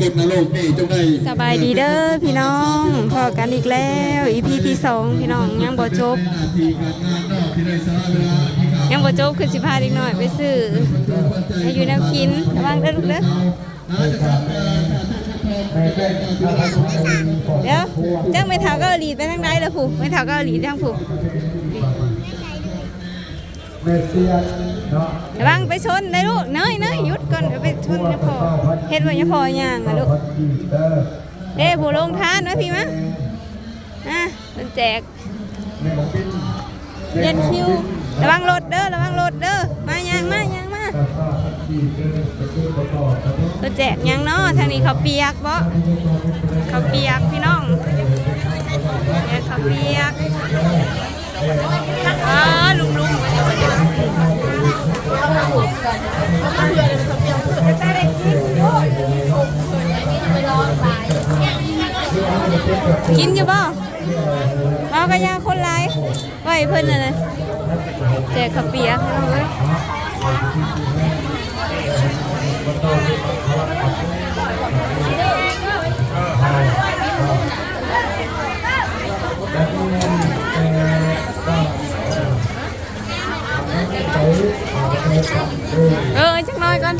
กลนรกนี่จงได้สบายดีเด้อพี่น้องพอกันอีกแล้วอีพีที่สองพี่น้องยังบ่จบหน้างานนอกที่ได้สละเวลาที่เขายังบ่จบคือสิพาเด็กน้อยไปซื้อให้อยู่แนวกินระวังเด้อลูกเด้อเดี๋ยวจังไม่เท่าก็หลีไปทางใดล่ะผู้ไม่เท่าก็หลีทางผู้ระวังไปชนได้ลูกเนยเนยหยุดก่อน เดี๋ยวไปชนยะพอเฮ็ดว่า ya พอย่างอะลูกเอ้ผู้ลงทานนะพี่มะอะมันแจกเมมปิ้นเรียนคิวระวังรถเด้อระวังรถเด้อมายังมายังมาก็แจกยังเนาะทางนี้เขาเปียกบ่เขาเปียกพี่น้องแจกเขาเปียกอ่าลุงลุ กินอยู่บ่เอากระยาคนร้ายไว้เพิ่นน่ะนะแจกขเปียกพี่น้องเอ้ยเออจักหน่อยก่อน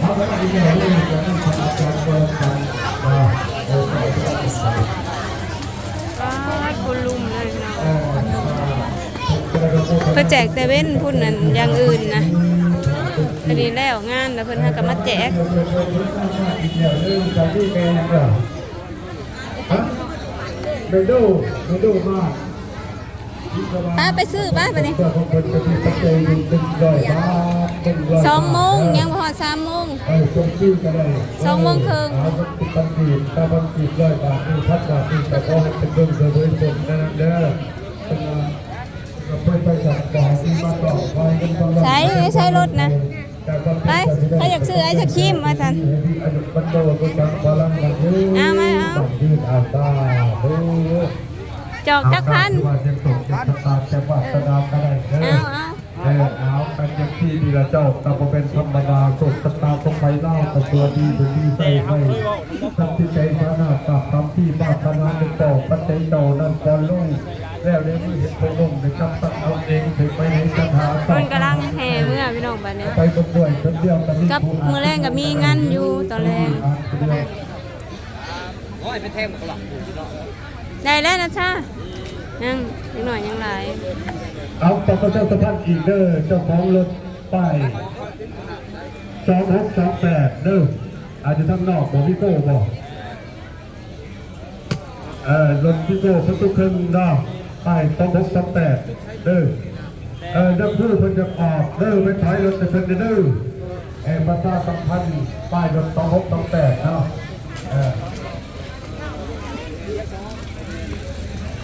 เขาก็มีแค่เรื่องการทำการเปิดการอ่าเออ ป้าดคุณลุมเลยเนาะ เออเออ เพื่อแจกแต่เว้นพุ่นนั่นอย่างอื่นนะพอดีแล้วงานแล้วเพิ่นให้ก็มาแจกไม่ดูไม่ดูมาป้าไปซื้อป้าไปนี่เจ้าของคนจะมีปัจจัยสองโมงยังบ่ฮอสามโมงสองโมงครึ่งต ใช่ไม่ใช้ใช้รถนะ ไปถ้าอยากซื้อไอ้สครีมมาสั่นมันโดนกันพลังกันยืดเอามาเอาจอกจักพันเอาเอาเออเอาเป็นย่างที่ดีละเจ้าแต่พอเป็นธรรมดาตกตาตาตกไปเล่าแต่ตัวดีตัวดีใส่ให้ทำที่ใจพระนาตับทำที่บาปนาเป็นต่อปัจจัยโตนั่นก่อนลุ่ง แล้วเดี๋ยวมือเห็นพงลุ่งในคำสั่งเอาเองถึงไปในสถานเพิ่นกำลังแห่เมื่อพี่น้องบัดนี้ไปคนด้วยคนเดียวกันนี่กับมื้อแรงก็มีงานอยู่ตอนแรงโอ้ยเป็นเทมกับหลังกูที่เนาะได้แล้วนะชายังนิดหน่อยยังหลายเอาต่อไปเจ้าท่านอีกเด้อเจ้าของรถป้ายสองหกสองแปดเด้ออาจจะทั้งนอกบอกพี่โก้บอกเออรถพี่โก้พัทุกครึ่งเนาะ ป้ายสองหกสองแปดเด้อเออนักพูดเพิ่นจะออกเด้อไปถ่ายรถจะเพิ่นเด้อเออประชาสัมพันธ์ป้ายรถสองหกสองแปดเนาะเออ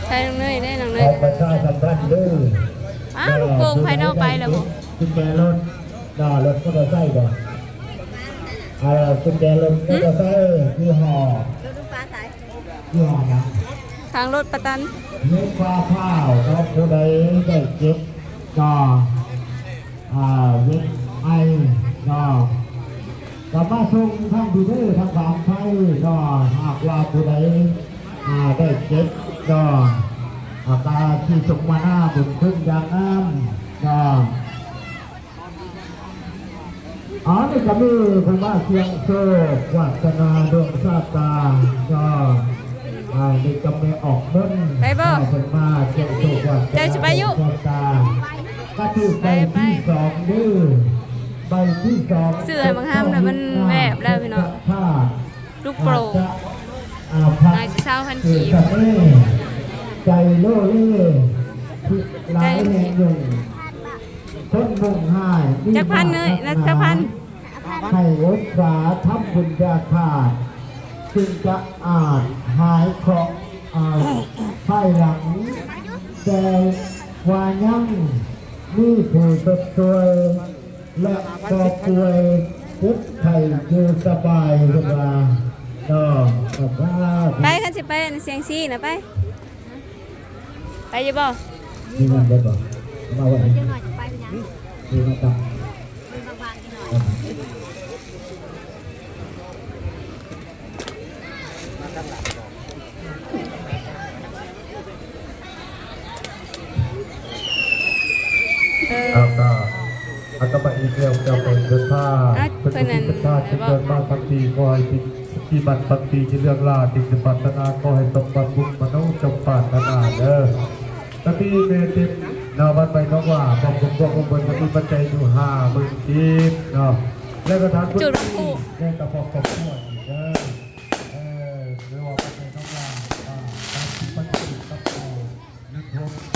ใช้น้องเนยได้น้องเนอยอกประชาสัมพันธ์เด้ออ้าวลูกโป่งภายนอกไปแล้วบ่กุญแจรถด่ารถก็จะใส่ก่อนอ่ากุญแจรถก็จะใส่ยี่ห้อยี่ห้อนะ ทางรถประตันเล็กฟ้าข้าวเราผู้ใดได้เจ็บก็อ่าเว็บไอก็กลับมาส่งทางดูด้วยทางสามไทยก็หากว่าผู้ใดอ่าได้เจ็บก็อาการที่ส่งมาหน้าบุญขึ้นอย่างน้ำก็อ๋อนี่ก็มีคำว่าเสียงโชควัฒนาดวงชาตาก็ อ่านี่ก็ไม่ออกเบิ้ลไปเบ่คนมาเสียงโชควัฒใจนาสิไปอยู่ดวงชาตาก็คือใบที่สองดื้อใบที่สองเสื้อบางห้ามนะมันแวบแล้วพี่น้องลูกโปร่งนายเช้าพันขีดบใจโล่เล่ที่หลายแห่งอยู่คนมงหายจักพันเลยนะจักพันให้รักษาทำบุญญาขาด จึงจะอาจหายเคราะห์อาภายหลัง แต่วายังนี่ผู้ตดตัวและก็ป่วยพุทธไทยอยู่สบายเวลาก็ขอบพระไปคันสิไปเสียงซีนะไป ไปอยี่บ่มีงินได้บ่มาวันนี้มีมาตัก อาตมาอีกแล้วจะเป็นเดินทางอะเป็นเพิ่นนั่นเป็นชาติเป็นเดินมาบางทีก็ให้ที่ที่บัตรบางทีที่เรื่องลาติดปัตนาก็ให้สมบัติบุญมโนจงปรารถนาเด้อตะพีเมติมนาวันไปเขาว่าบอกผมบอกผมบนมีปัจจัยอยู่ห้าหมื่นกีบเนาะแล้วก็ทานคุณจุดคู่แม่กระบอกกระพวดเด้อเออหรือว่าปัจจัยเขาว่าอ่าตามปัจจัยกับเขานึกโทษของ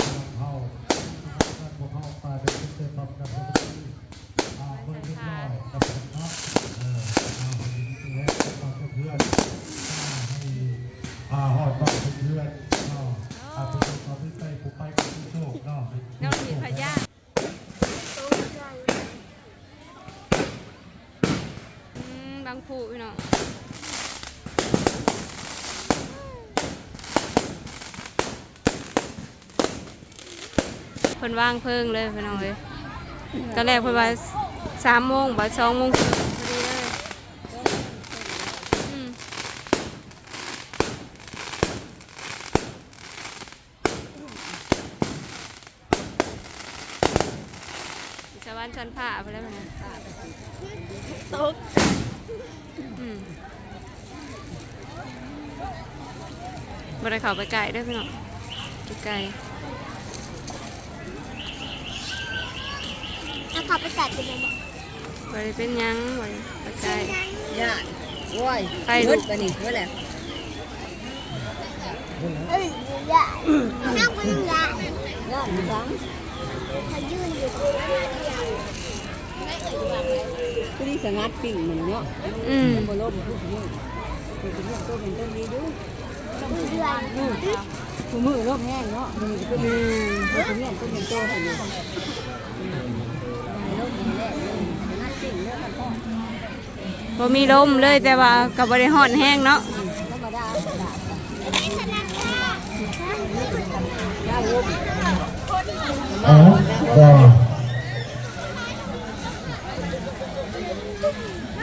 มบางผูพี่น้องเพิ่นว่างเพิ่งเลยพี่น้องเอ้ยตอนแรกเพิ่นว่าสามโมงบ่ายสองโมงครึ่งพอดีเลยอืมชา วบ้านชันผ้าไปแล้วนะตกอืมบ่ได้เข้าไปไกลเด้วยพี่น้องไกลถ้าเขาไปกัดเป็นยังไงๆบ่ได้เป็นหยังบ่ได้ไปไกลญาติโอ้ยใครลูมืกดไปนี่เมื่อไหร่เอ้ยยายนั่งบนยายญาติสัง เขายืนอยู่ผู้ที่สงัดปิ่งเหมือนเนาะอืมบ่ล้มผู้ที่นี่ผู้ที่นี่ตัวเป็นต้นดีดูเดือนผู้มือล้มแห้งเนาะมือก็อืมีมผู้ที่นี่ต้นเป็นโตให้อยู่ล้มแรกเลยสงัดปิ่งเรื่องมันก็บ่มีลมเลยแต่ว่าก็บ่ได้ฮ้อนแห้งเนาะธรรมดาธรรมดาย่าลมเออก็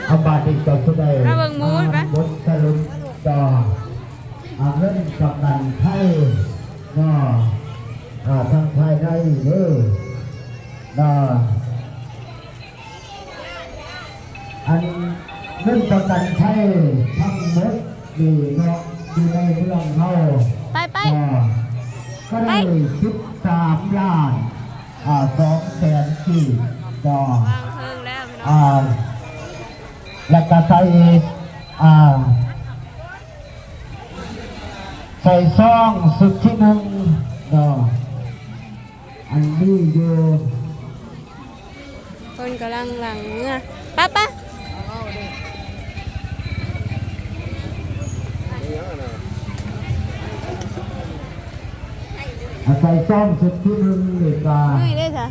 อาบาติก็สุดได้มาเบิ่งหมูอีกปะบทสรุปต่ออาเรื่องกำนันไทยเนาะอ่าทางภายในเด้อเนาะอันเรื่องประกันไทยทั้งหมดนี่เนาะอยู่ในเรื่องเฮาไปไปก็ก็ได้สิบ สามล้านอ่าสองแสนสี่ก็วางเพิ่งแล้วพี่น้องอ่าแล้วก็ใส่อ่าใส่ซองสุดที่หนึ่งเนาะอันนี้อยู่คนกำลังหลังเงือป้าป้า อาศัยซองสุดที่หนึ่งนี่ก็เฮ้ยได้ค่ะ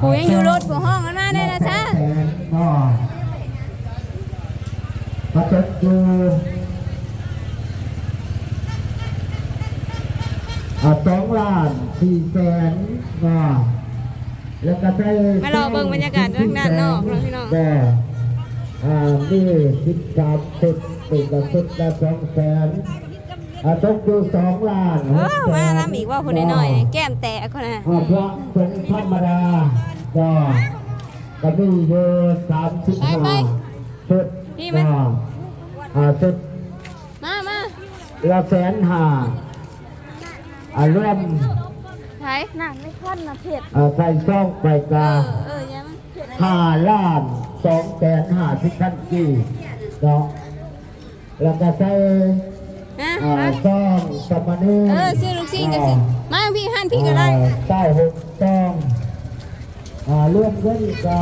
ผู้ยังอยู่รถผู้ห้องกันมาได้นะจ๊ะแสนก็ประจัดอยู่อ่าสองล้านสี่แสนก็แล้วก็ได้มารอเบิ่งบรรยากาศด้านด้านนอกเนาะพี่น้องก็อ่านี่สิบสามสุดเป็นกระสุดละสองแสนอ่า ตกอยู่สองล้านเออมาน้ำอีกว่าคนน้อยๆแก้มแตกคนน่ะอ่าพระเป็นธรรมดาก็ก็มีอยู่สามสิบห้าชุดพี่ไหมก็อ่าชุดมามาละแสนห้าอ่ารวมไผหนังไม่ค่อนนะเผ็ดอ่าใส่ซ่องไปเอกาอเออยังมันห้าล้านสองแสนห้าสิบพันกี่เนาะแล้วก็ใส่นะ อ่ามาซ่องสมณีเออซื้อลูกชิ้นกันสิมาพี่หันพี่ก็ได้อ่าเก้าหกซ่องอ่ารวมเงินก็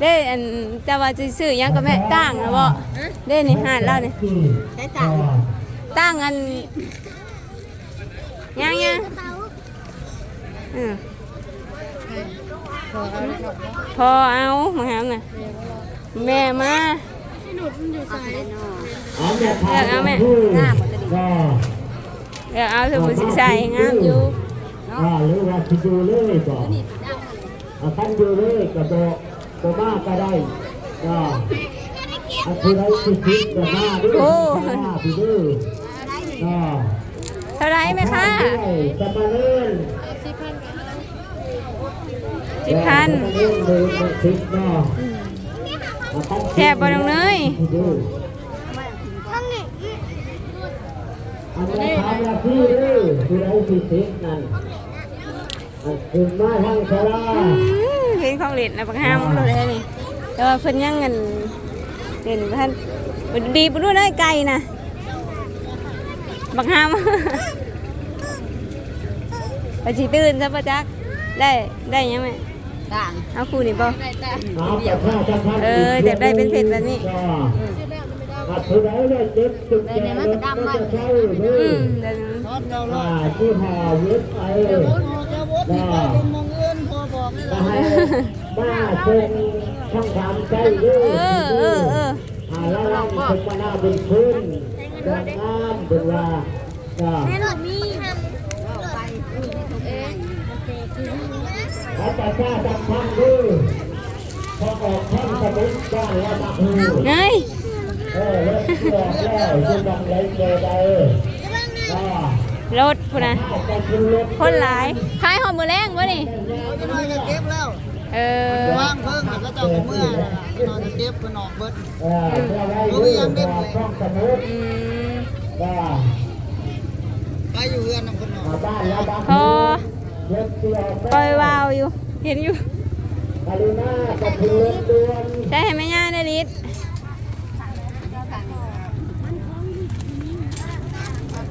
เด้อันแต่ว่าจะซื้อหยังก็แม่ตั้งนะบ่เด้นี่หันแล้วนี่ใช้ต่างตั้งอันยังยังอืมพอเอามาหาน่ะแม่มา เอาแม่พาเลือกเอาแม่ผู้ก็เดี๋ยวเอาสมุนสีใส่งามอยู่อ่าหรือว่าสิดูเลยก็อ่าท่านดูเลยก็โตโตมากก็ได้ก็อันที่ไรสิคิดก็มาด้วยมาไปด้วยก็เท่าไรไหมคะด้วยจะมาเล่นสิบพันเรื่องเลยมันคิดเน แซ่บบ่น้องเนยข้างนี้อันนี้ทำละพี่เลาอืมเห็นของเล่นนะบักห้ามเลยนี่แต่ว่าเพิ่นยังเงินเล่นท่านบีบด้วยได้ไก่นะบักห้ามไปสิตื่นซะปะจักได้ได้ยังไหม ต่างเอาคู่นี่บ่ได้ต่างเอาแต่ข้าจะทำเอออยากได้เป็นเผ็ดแบบนี้อาถือได้ได้เจ็บจุดแก่แล้วก็จะใช้เด้อือมเดี๋ยวนั้นทอดเราอ่าที่หาเย็บไอ้เดี๋ยวโอนเดี๋ยวโอนที่ไปเป็นมองเงินพอบอกนี่มาละให้มาเป็นช่างทำใจเด้อเออเออเอออ่าแล้วเราเป็นมาหน้าเป็นพื้นดอกงามเป็นว่าอ่าแม่หนูมีทไปเองมันเตะคือ แล้วแต่ข้าจำทันดูพอออกท่านสมุทรบ้านแล้วมาหูเนยเออแล้วเชื่อแล้วจะดังไรเจอใดอ่ารถพุ่นนะถ้าจะขึ้นรถคนหลายขายหอมมือแรงวะนี่จะน้อยจะเก็บแล้วเออว่างเพิ่งแล้วก็เจ้าเมื่อจะนอนจะเก็บเป็นออกเบิดเออเพื่อไว้ดูว่าช่องสมุทรอืมว่าไปอยู่เรือนนำคนนอนมาบ้านแล้วบ้านพอเย็บเสื้อ ปล่อยวาวอยู่ เห็นอยู่กรุณาจะขึ้นรถด่วนใช่ไหมย่าได้ลิศ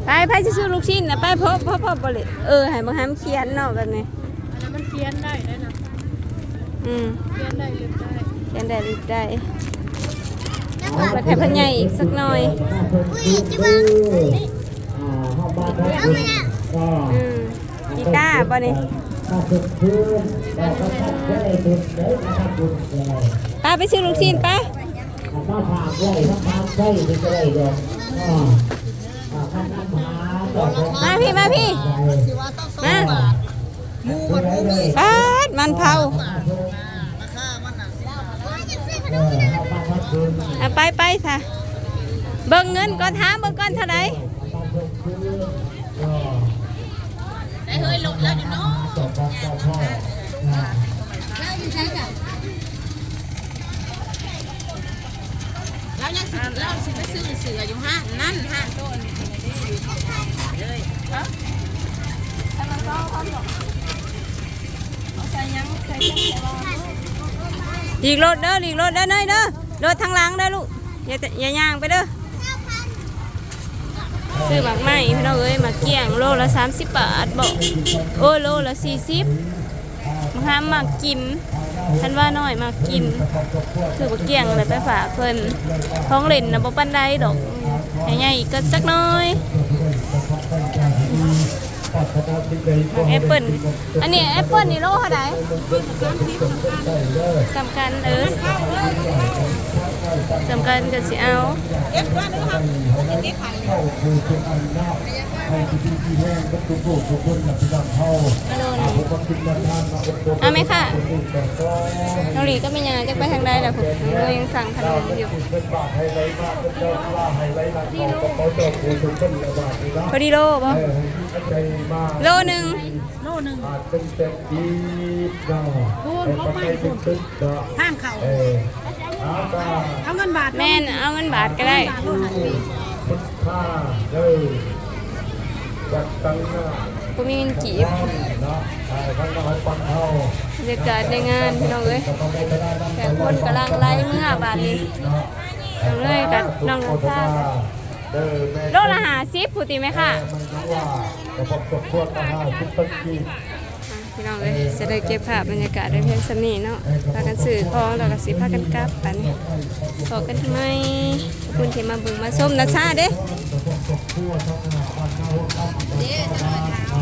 ไปไปสิซื้อลูกชิ้นนะไปพบพบพบบริเออให้บังคับเขียนเนาะแบบนี้มันเพี้ยนได้ด้วยนะอืมเพี้ยนได้หรือได้เขียนได้ลิศได้ไปแค่พันใหญ่อีกสักหน่อยอุ้ยจิบังอ่าห้องบ้านเขาคุณก็อืม กีตาป่ะนี่ป้าไปซื้อลูกชิ้นป้าถ้าผ่านได้ถ้าผานได้จะได้ดอกอ่าอ่าท่านน้ำหาดอกมาพี่มาพี่สิว่าต้องสองบาทหมูมันหมูมีป้าดมันเผาไปไปค่ะเบิ่งเงินก่อนถามเบิ่งก่อนเท่าไหร่ บ้านพักคุณก็ ได้เฮ้ยลดแล้วอยู่เนาะ จบบ้านพ่อพ่ออ่า แล้วยังสิเราสิไปซื้อเสืออยู่ห้างนั่นห้างต้นเลยเอ้าถ้ามันก็เอาหรอกเอาใส่ยังใส่ยังใส่รอ หลีกรถเด้อหลีกรถเด้อเนยเด้อรถทางหลังเด้อลูกอย่าอย่าย่างไปเด้อ ซื้อหมากไหมพี่น้องเอ้ยหมากเกี้ยงโลละ30บาทบอกโอ้โลละ40มาห้ามหมากกินท่านว่าน้อยหมากกินคือบ่เกี่ยงเลยไปฝากเพิ่นท้องเล่นนะบ่ปานใดดอกใหญ่ๆก็จักน้อยแอปเปิ้ลอันนี้แอปเปิ้ลนี่โลเท่าใดสำคัญเออ สำคัญก็สิเอาเก็บไว้นะครับอันนี้ขายเข้าคือเป็นอันนาให้ที่ที่ที่แห้งก็ทุกผู้ทุกคนนะพี่น้องเข้ามาโดนผมก็คิดว่าทานมาอบรมเอาไหมค่ะแต่ก็น้องหลีก็ไม่ยังจะไปทางใดล่ะผมเรายังสั่งขนมอยู่เป็นบาทไฮไลท์มากเป็นเจ้าว่าไฮไลท์มากเขาก็เขาเจ้าผู้ทุกคนละบาทนี่นะพอดีโลบ่เออให้ใจมากโลหนึงโลหนึ่งอาจเป็นเต็มดีเนาะไอ้ปัจจัยเป็นตึกเนาะห้างเขา เอาเงินบาทแม่นเอาเงินบาทก็ได้คุณค่าเลยจัดตั้งหน้าบ่มีเงินจีบบรรยากาศในงานพี่น้องเอ้ยแต่คนกำลังไล่เมื่อบาดนี้น้องเลยกับน้องรักษาโลละหาซิปผู้ตีไหมค่ะ พี่น้องเลยจะได้เก็บภาพบรรยากาศได้เพียงสนีเนาะพากันสื่อของแล้วก็สิพากันกลับปันขอกันทำไมขอบคุณที่มาบึงมาส้มนะชาเด้ทั่วทั้งวันเอเดี๋ยวจะมาถาม